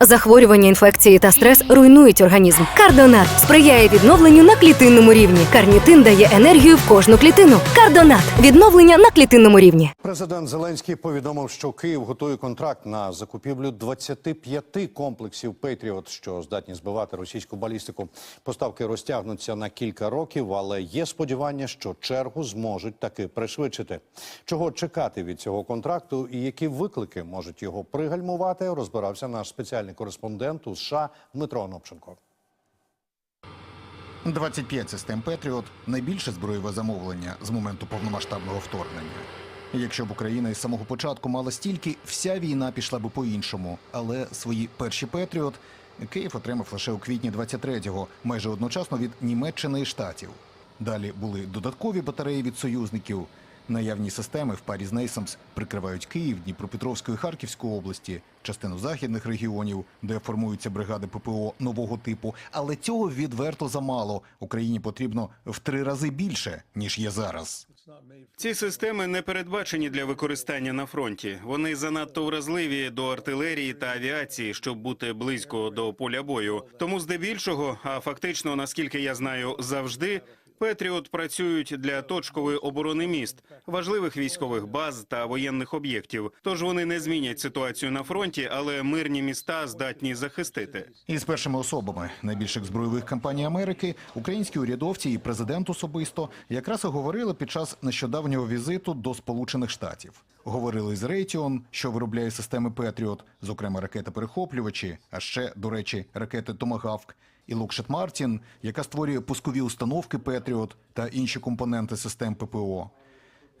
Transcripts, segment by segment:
Захворювання, інфекції та стрес руйнують організм. Кардонат сприяє відновленню на клітинному рівні. Карнітин дає енергію в кожну клітину. Кардонат відновлення на клітинному рівні. Президент Зеленський повідомив, що Київ готує контракт на закупівлю 25 комплексів Петріот, що здатні збивати російську балістику. Поставки розтягнуться на кілька років, але є сподівання, що чергу зможуть таки пришвидшити. Чого чекати від цього контракту і які виклики можуть його пригальмувати, розбирався наш спеціальний кореспондент у США Дмитро Онопченко. 25 систем Петріот найбільше зброєве замовлення з моменту повномасштабного вторгнення. Якщо б Україна із самого початку мала стільки, вся війна пішла б по-іншому. Але свої перші Петріот Київ отримав лише у квітні 23-го, майже одночасно від Німеччини і Штатів. Далі були додаткові батареї від союзників. Наявні системи в парі з Нейсамс прикривають Київ, Дніпропетровську і Харківську області, частину західних регіонів, де формуються бригади ППО нового типу. Але цього відверто замало. Україні потрібно в три рази більше ніж є зараз. Ці системи не передбачені для використання на фронті. Вони занадто вразливі до артилерії та авіації, щоб бути близько до поля бою. Тому, здебільшого, а фактично, наскільки я знаю, завжди. Петріот працюють для точкової оборони міст, важливих військових баз та воєнних об'єктів. Тож вони не змінять ситуацію на фронті, але мирні міста здатні захистити. Із першими особами найбільших збройових кампаній Америки українські урядовці і президент особисто якраз і говорили під час нещодавнього візиту до Сполучених Штатів. Говорили з Raytheon, що виробляє системи Петріот, зокрема ракети-перехоплювачі, а ще, до речі, ракети Томагавк. І Lockheed Martin, яка створює пускові установки Петріот та інші компоненти систем ППО.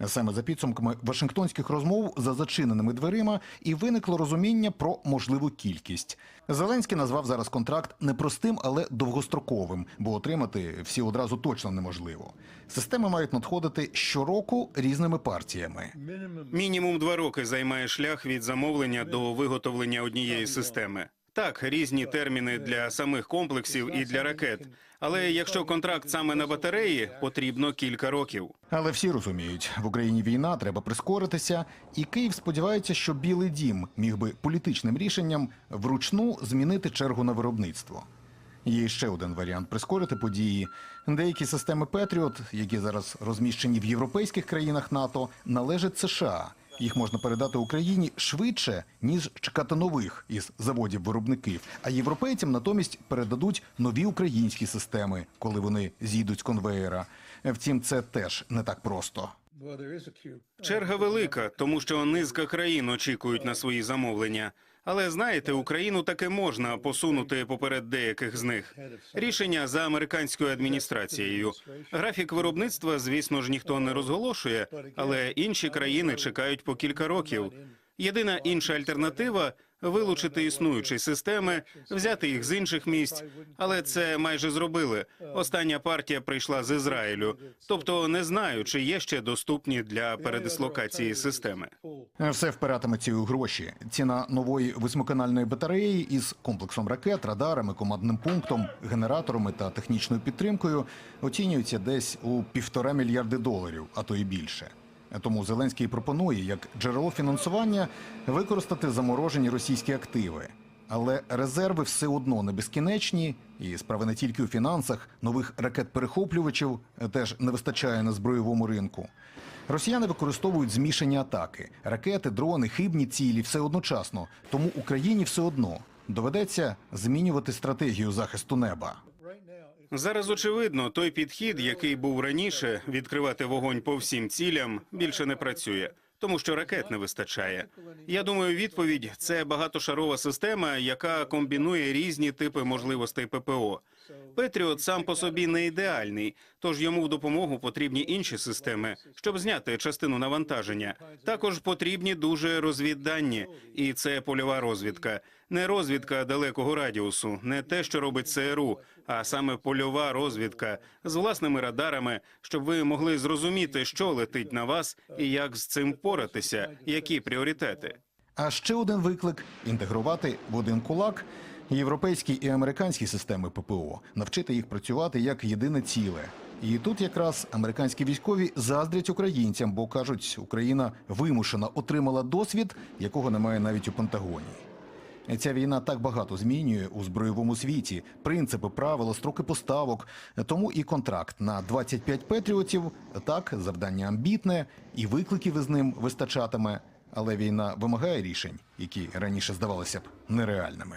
Саме за підсумками Вашингтонських розмов за зачиненими дверима і виникло розуміння про можливу кількість. Зеленський назвав зараз контракт не простим, але довгостроковим, бо отримати всі одразу точно неможливо. Системи мають надходити щороку різними партіями. Мінімум два роки займає шлях від замовлення до виготовлення однієї системи. Так, різні терміни для самих комплексів і для ракет. Але якщо контракт саме на батареї, потрібно кілька років. Але всі розуміють, в Україні війна треба прискоритися, і Київ сподівається, що Білий Дім міг би політичним рішенням вручну змінити чергу на виробництво. Є ще один варіант прискорити події. Деякі системи Петріот, які зараз розміщені в європейських країнах НАТО, належать США. Їх можна передати Україні швидше, ніж чекати нових із заводів виробників. А європейцям натомість передадуть нові українські системи, коли вони зійдуть з конвеєра. Втім, це теж не так просто. Черга велика, тому що низка країн очікують на свої замовлення. Але знаєте, Україну таки можна посунути поперед деяких з них. Рішення за американською адміністрацією. Графік виробництва, звісно ж, ніхто не розголошує, але інші країни чекають по кілька років. Єдина інша альтернатива вилучити існуючі системи, взяти їх з інших місць. Але це майже зробили. Остання партія прийшла з Ізраїлю, тобто не знаю, чи є ще доступні для передислокації системи. Все впиратиметься у гроші. Ціна нової восьмиканальної батареї із комплексом ракет, радарами, командним пунктом, генераторами та технічною підтримкою оцінюється десь у півтора мільярди доларів, а то і більше. Тому Зеленський пропонує як джерело фінансування використати заморожені російські активи. Але резерви все одно не безкінечні, і справа не тільки у фінансах, нових ракет-перехоплювачів теж не вистачає на збройовому ринку. Росіяни використовують змішані атаки: ракети, дрони, хибні цілі все одночасно. Тому Україні все одно доведеться змінювати стратегію захисту неба. Зараз очевидно, той підхід, який був раніше, відкривати вогонь по всім цілям, більше не працює, тому що ракет не вистачає. Я думаю, відповідь це багатошарова система, яка комбінує різні типи можливостей ППО. Петріот сам по собі не ідеальний, тож йому в допомогу потрібні інші системи, щоб зняти частину навантаження. Також потрібні дуже розвіддані, і це польова розвідка. Не розвідка далекого радіусу, не те, що робить ЦРУ, а саме польова розвідка з власними радарами, щоб ви могли зрозуміти, що летить на вас і як з цим поратися, які пріоритети. А ще один виклик інтегрувати в один кулак європейські і американські системи ППО, навчити їх працювати як єдине ціле. І тут якраз американські військові заздрять українцям, бо кажуть, Україна вимушена отримала досвід, якого немає навіть у Пентагоні. Ця війна так багато змінює у збройовому світі. Принципи, правила, строки поставок. Тому і контракт на 25 патріотів так завдання амбітне, і викликів із ним вистачатиме. Але війна вимагає рішень, які раніше здавалися б нереальними.